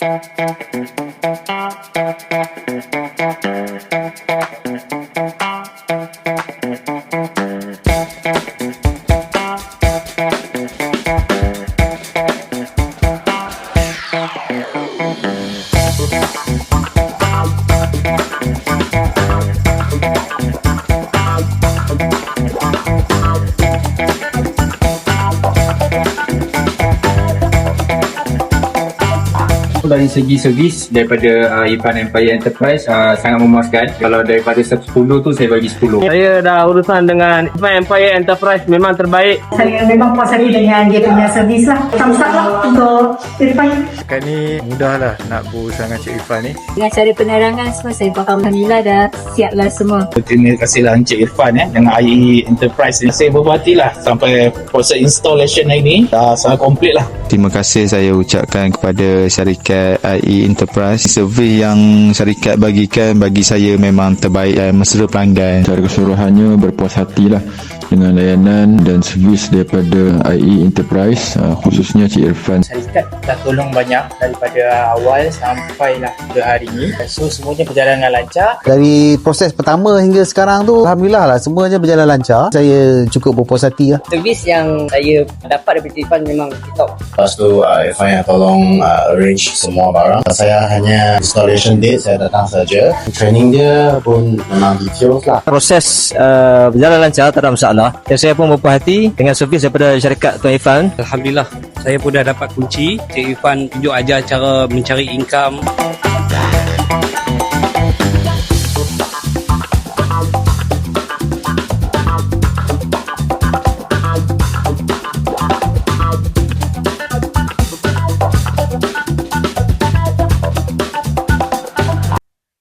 Thank you. Dari segi servis daripada uh, Irfan Empire Enterprise uh, sangat memuaskan. Kalau daripada 10 tu saya bagi 10. Saya dah urusan dengan Empire Enterprise memang terbaik. Saya memang puas hati dengan dia punya servis lah. Thumbs up lah untuk Irfan. Sekarang ni mudah lah nak berurusan dengan Cik Irfan ni. Dengan cara penerangan semua saya faham Alhamdulillah dah siap lah semua. Terima kasihlah Encik Irfan eh, dengan IE Enterprise ni. Saya berhati lah sampai proses installation hari ni dah sangat komplit lah. Terima kasih saya ucapkan kepada syarikat IE Enterprise. Servis yang syarikat bagikan bagi saya memang terbaik dan mesra pelanggan. Secara keseluruhannya berpuas hatilah dengan layanan dan servis daripada IE Enterprise uh, khususnya Cik Irfan. syarikat dah tolong banyak daripada awal sampailah ke hari ni. So semuanya berjalan dengan lancar. Dari proses pertama hingga sekarang tu Alhamdulillah lah semuanya berjalan lancar Saya cukup berpuas hati lah Servis yang saya dapat daripada Irfan memang top. Lepas tu uh, Irfan yang tolong uh, arrange semua barang. Saya hanya installation date saya datang saja. Training dia pun memang details lah. Proses uh, berjalan lancar tak ada masalah. Dan saya pun berpuas hati dengan servis daripada syarikat Tuan Irfan. Alhamdulillah saya pun dah dapat kunci Cik Irfan tunjuk ajar cara mencari income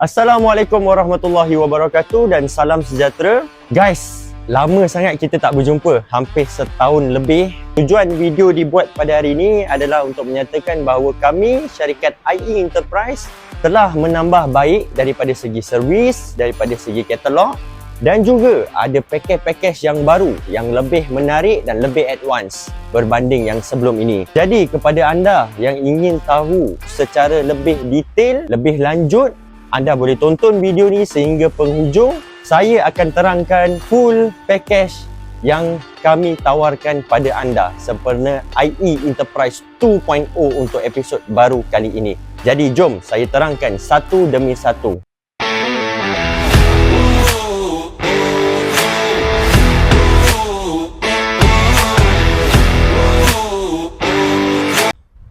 Assalamualaikum warahmatullahi wabarakatuh dan salam sejahtera. Guys, lama sangat kita tak berjumpa, hampir setahun lebih. Tujuan video dibuat pada hari ini adalah untuk menyatakan bahawa kami syarikat IE Enterprise telah menambah baik daripada segi servis, daripada segi katalog dan juga ada pakej-pakej yang baru yang lebih menarik dan lebih advance berbanding yang sebelum ini. Jadi kepada anda yang ingin tahu secara lebih detail, lebih lanjut anda boleh tonton video ni sehingga penghujung. Saya akan terangkan full package yang kami tawarkan pada anda sempena IE Enterprise 2.0 untuk episod baru kali ini. Jadi jom saya terangkan satu demi satu.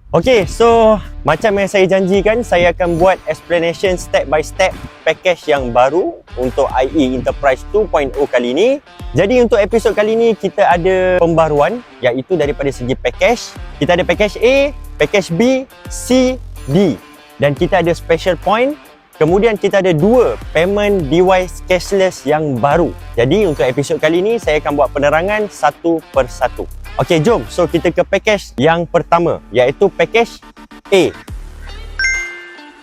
Okay, so macam yang saya janjikan, saya akan buat explanation step by step package yang baru untuk IE Enterprise 2.0 kali ini. Jadi untuk episod kali ini, kita ada pembaruan iaitu daripada segi package. Kita ada package A, package B, C, D. Dan kita ada special point. Kemudian kita ada dua payment device cashless yang baru. Jadi untuk episod kali ini, saya akan buat penerangan satu per satu. Okey, jom. So kita ke package yang pertama iaitu package A.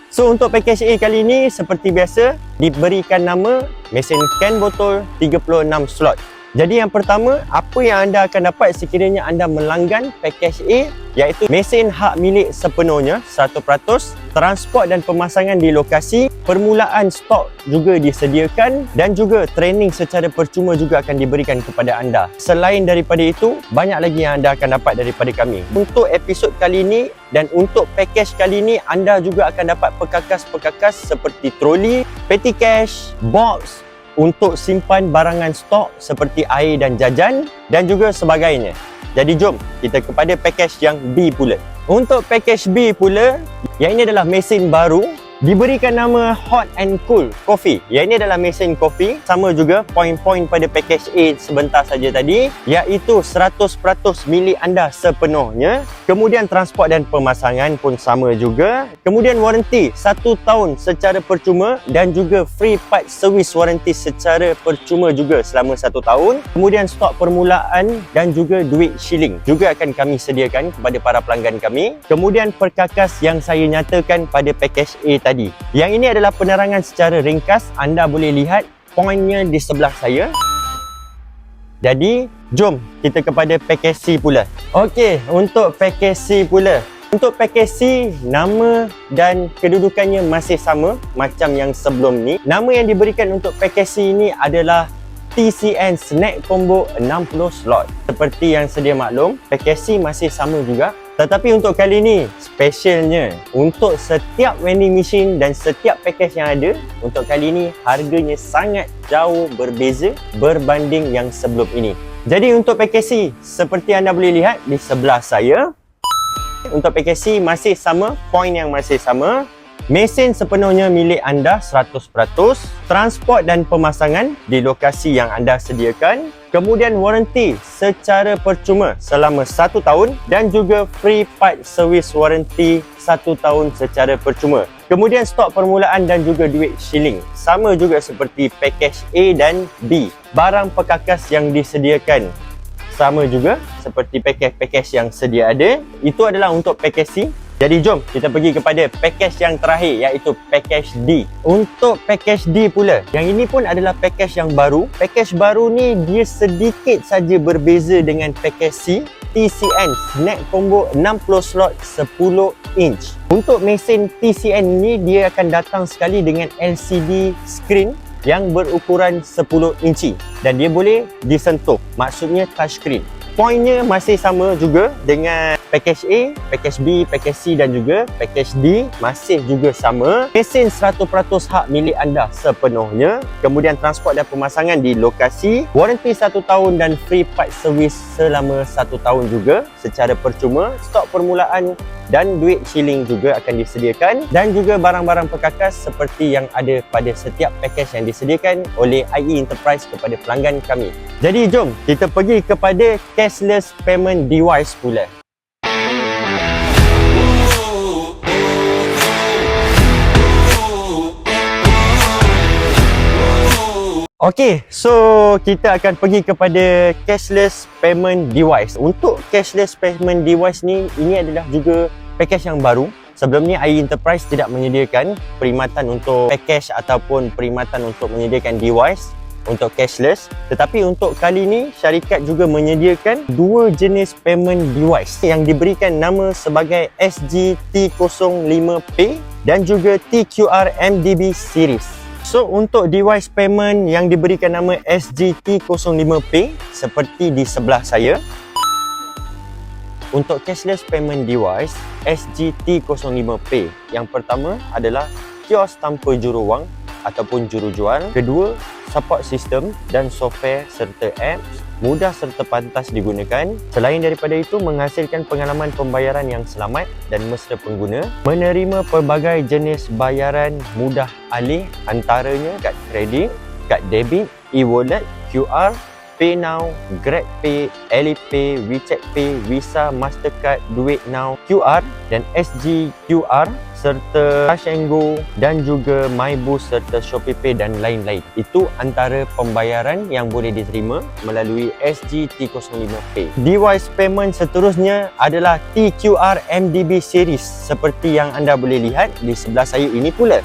So untuk package A kali ini seperti biasa diberikan nama mesin can botol 36 slot. Jadi yang pertama, apa yang anda akan dapat sekiranya anda melanggan package A iaitu mesin hak milik sepenuhnya 100%, transport dan pemasangan di lokasi, permulaan stok juga disediakan dan juga training secara percuma juga akan diberikan kepada anda. Selain daripada itu, banyak lagi yang anda akan dapat daripada kami. Untuk episod kali ini dan untuk package kali ini, anda juga akan dapat perkakas-perkakas seperti troli, petty cash, box, untuk simpan barangan stok seperti air dan jajan dan juga sebagainya. Jadi jom kita kepada package yang B pula. Untuk package B pula, yang ini adalah mesin baru diberikan nama Hot and Cool Coffee. Yang ini adalah mesin kopi. Sama juga poin-poin pada package A sebentar saja tadi iaitu 100% milik anda sepenuhnya. Kemudian transport dan pemasangan pun sama juga. Kemudian warranty 1 tahun secara percuma dan juga free part service warranty secara percuma juga selama 1 tahun. Kemudian stok permulaan dan juga duit shilling juga akan kami sediakan kepada para pelanggan kami. Kemudian perkakas yang saya nyatakan pada package A tadi. Yang ini adalah penerangan secara ringkas. Anda boleh lihat poinnya di sebelah saya. Jadi, jom kita kepada package C pula. Okey, untuk package C pula. Untuk package C, nama dan kedudukannya masih sama macam yang sebelum ni. Nama yang diberikan untuk package C ini adalah TCN Snack Combo 60 slot. Seperti yang sedia maklum, package C masih sama juga. Tetapi untuk kali ni, specialnya untuk setiap vending machine dan setiap package yang ada, untuk kali ni harganya sangat jauh berbeza berbanding yang sebelum ini. Jadi untuk package C, seperti anda boleh lihat di sebelah saya, untuk package C masih sama, poin yang masih sama. Mesin sepenuhnya milik anda 100%. Transport dan pemasangan di lokasi yang anda sediakan. Kemudian warranty secara percuma selama 1 tahun dan juga free part service warranty 1 tahun secara percuma. Kemudian stok permulaan dan juga duit shilling. Sama juga seperti package A dan B. Barang perkakas yang disediakan sama juga seperti package-package yang sedia ada. Itu adalah untuk package C. Jadi jom kita pergi kepada package yang terakhir iaitu package D. Untuk package D pula, yang ini pun adalah package yang baru. Package baru ni dia sedikit saja berbeza dengan package C. TCN Snack Combo 60 slot 10 inch. Untuk mesin TCN ni dia akan datang sekali dengan LCD screen yang berukuran 10 inci dan dia boleh disentuh maksudnya touchscreen poinnya masih sama juga dengan package A, package B, package C dan juga package D masih juga sama. Mesin 100% hak milik anda sepenuhnya. Kemudian transport dan pemasangan di lokasi. Warranty 1 tahun dan free part service selama 1 tahun juga secara percuma. Stok permulaan dan duit shilling juga akan disediakan. Dan juga barang-barang perkakas seperti yang ada pada setiap package yang disediakan oleh IE Enterprise kepada pelanggan kami. Jadi jom kita pergi kepada cashless payment device pula. Okey, so kita akan pergi kepada cashless payment device. Untuk cashless payment device ni, ini adalah juga package yang baru. Sebelum ni IE Enterprise tidak menyediakan perkhidmatan untuk package ataupun perkhidmatan untuk menyediakan device untuk cashless. Tetapi untuk kali ni, syarikat juga menyediakan dua jenis payment device yang diberikan nama sebagai SGT05P dan juga TQR MDB series. So untuk device payment yang diberikan nama SGT05P seperti di sebelah saya untuk cashless payment device SGT05P yang pertama adalah kios tanpa juru wang ataupun juru jual kedua support system dan software serta apps mudah serta pantas digunakan. Selain daripada itu, menghasilkan pengalaman pembayaran yang selamat dan mesra pengguna, menerima pelbagai jenis bayaran mudah alih antaranya kad kredit, kad debit, e-wallet, QR, PayNow, GrabPay, Alipay, WeChat Pay, Visa, Mastercard, Duit Now, QR dan SG QR serta and Go dan juga MyBoost serta ShopeePay dan lain-lain. Itu antara pembayaran yang boleh diterima melalui SG T05Pay. Device payment seterusnya adalah TQR MDB series seperti yang anda boleh lihat di sebelah saya ini pula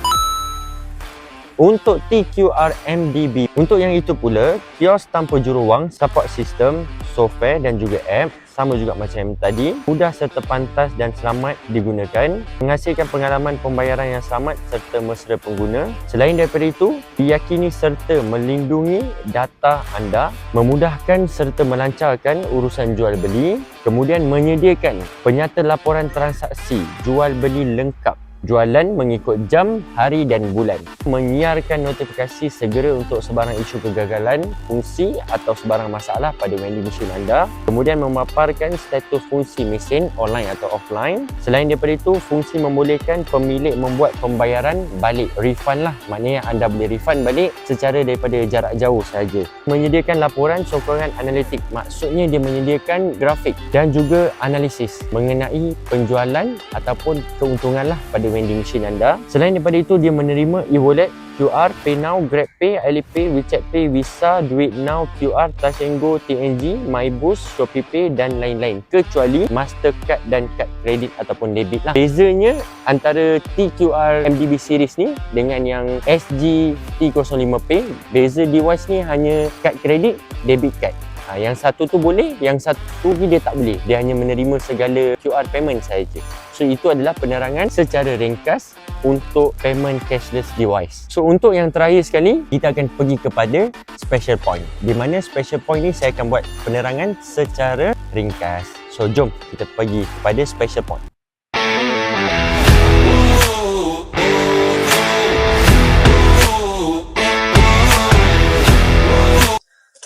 untuk TQR MDB. Untuk yang itu pula, kios tanpa juruwang, support system, software dan juga app sama juga macam tadi mudah serta pantas dan selamat digunakan menghasilkan pengalaman pembayaran yang selamat serta mesra pengguna selain daripada itu diyakini serta melindungi data anda memudahkan serta melancarkan urusan jual beli kemudian menyediakan penyata laporan transaksi jual beli lengkap Jualan mengikut jam, hari dan bulan. Menyiarkan notifikasi segera untuk sebarang isu kegagalan, fungsi atau sebarang masalah pada vending machine anda. Kemudian memaparkan status fungsi mesin online atau offline. Selain daripada itu, fungsi membolehkan pemilik membuat pembayaran balik. Refund lah. Maknanya anda boleh refund balik secara daripada jarak jauh sahaja. Menyediakan laporan sokongan analitik. Maksudnya dia menyediakan grafik dan juga analisis mengenai penjualan ataupun keuntungan lah pada vending machine anda. Selain daripada itu, dia menerima e-wallet, QR, PayNow, GrabPay, Alipay, WeChat Pay, Visa, Duit Now, QR, Touch Go, TNG, MyBoost, ShopeePay dan lain-lain. Kecuali Mastercard dan kad kredit ataupun debit lah. Bezanya antara TQR MDB series ni dengan yang SG T05P, beza device ni hanya kad kredit, debit card. Ha, yang satu tu boleh, yang satu ni dia tak boleh. Dia hanya menerima segala QR payment sahaja. So itu adalah penerangan secara ringkas untuk payment cashless device. So untuk yang terakhir sekali, kita akan pergi kepada special point. Di mana special point ni saya akan buat penerangan secara ringkas. So jom kita pergi kepada special point.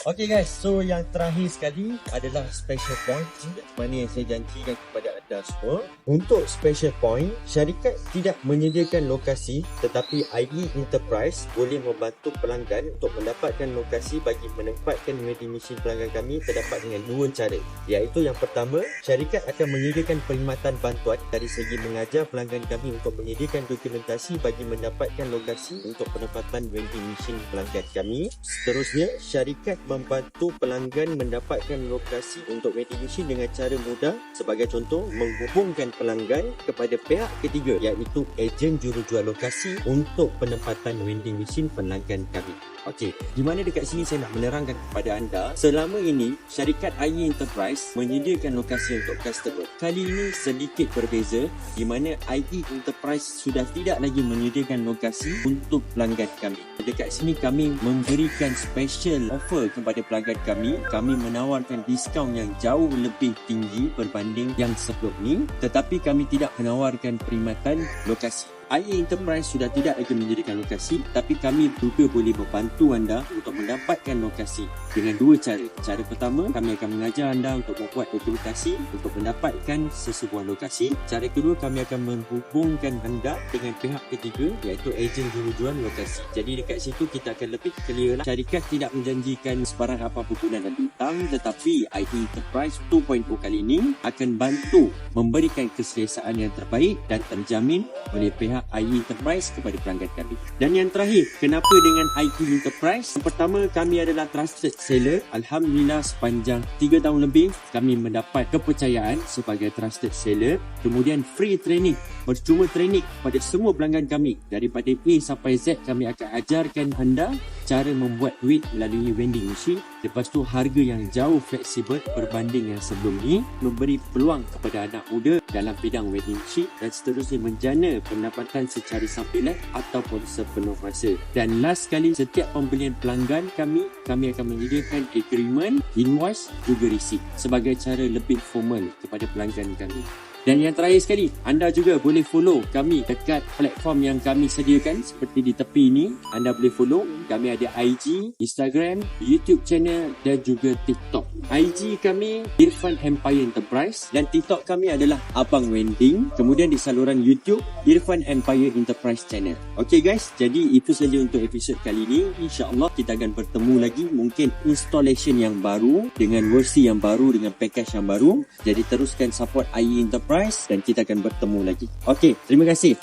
Okay guys, so yang terakhir sekali adalah special point mana yang saya janjikan kepada anda semua. Untuk special point, syarikat tidak menyediakan lokasi tetapi IE Enterprise boleh membantu pelanggan untuk mendapatkan lokasi bagi menempatkan vending machine pelanggan kami terdapat dengan dua cara. Iaitu yang pertama, syarikat akan menyediakan perkhidmatan bantuan dari segi mengajar pelanggan kami untuk menyediakan dokumentasi bagi mendapatkan lokasi untuk penempatan vending machine pelanggan kami. Seterusnya, syarikat membantu pelanggan mendapatkan lokasi untuk machine dengan cara mudah sebagai contoh menghubungkan pelanggan kepada pihak ketiga iaitu ejen jurujual lokasi untuk penempatan vending machine pelanggan kami. Okey, di mana dekat sini saya nak menerangkan kepada anda, selama ini syarikat IE Enterprise menyediakan lokasi untuk customer. Kali ini sedikit berbeza di mana IE Enterprise sudah tidak lagi menyediakan lokasi untuk pelanggan kami. Dekat sini kami memberikan special offer kepada pelanggan kami. Kami menawarkan diskaun yang jauh lebih tinggi berbanding yang sebelum ni, tetapi kami tidak menawarkan perkhidmatan lokasi. IE Enterprise sudah tidak lagi menjadikan lokasi tapi kami juga boleh membantu anda untuk mendapatkan lokasi dengan dua cara. Cara pertama, kami akan mengajar anda untuk membuat dokumentasi untuk mendapatkan sesebuah lokasi. Cara kedua, kami akan menghubungkan anda dengan pihak ketiga iaitu ejen jurujual lokasi. Jadi dekat situ kita akan lebih clear lah. Syarikat tidak menjanjikan sebarang apa-apa guna dan bintang tetapi IE Enterprise 2.0 kali ini akan bantu memberikan keselesaan yang terbaik dan terjamin oleh pihak pihak IE Enterprise kepada pelanggan kami. Dan yang terakhir, kenapa dengan IE Enterprise? Yang pertama, kami adalah trusted seller. Alhamdulillah sepanjang 3 tahun lebih kami mendapat kepercayaan sebagai trusted seller. Kemudian free training, percuma training kepada semua pelanggan kami. Daripada A sampai Z kami akan ajarkan anda cara membuat duit melalui vending machine. Lepas tu harga yang jauh fleksibel berbanding yang sebelum ni memberi peluang kepada anak muda dalam bidang vending machine dan seterusnya menjana pendapatan secara sampilan ataupun sepenuh masa. Dan last sekali setiap pembelian pelanggan kami kami akan menyediakan agreement, invoice juga receipt sebagai cara lebih formal kepada pelanggan kami. Dan yang terakhir sekali, anda juga boleh follow kami dekat platform yang kami sediakan seperti di tepi ini. Anda boleh follow. Kami ada IG, Instagram, YouTube channel dan juga TikTok. IG kami Irfan Empire Enterprise dan TikTok kami adalah Abang Wending. Kemudian di saluran YouTube Irfan Empire Enterprise channel. Okay guys, jadi itu saja untuk episod kali ini. InsyaAllah kita akan bertemu lagi mungkin installation yang baru dengan versi yang baru dengan package yang baru. Jadi teruskan support IE Enterprise Enterprise dan kita akan bertemu lagi. Okey, terima kasih.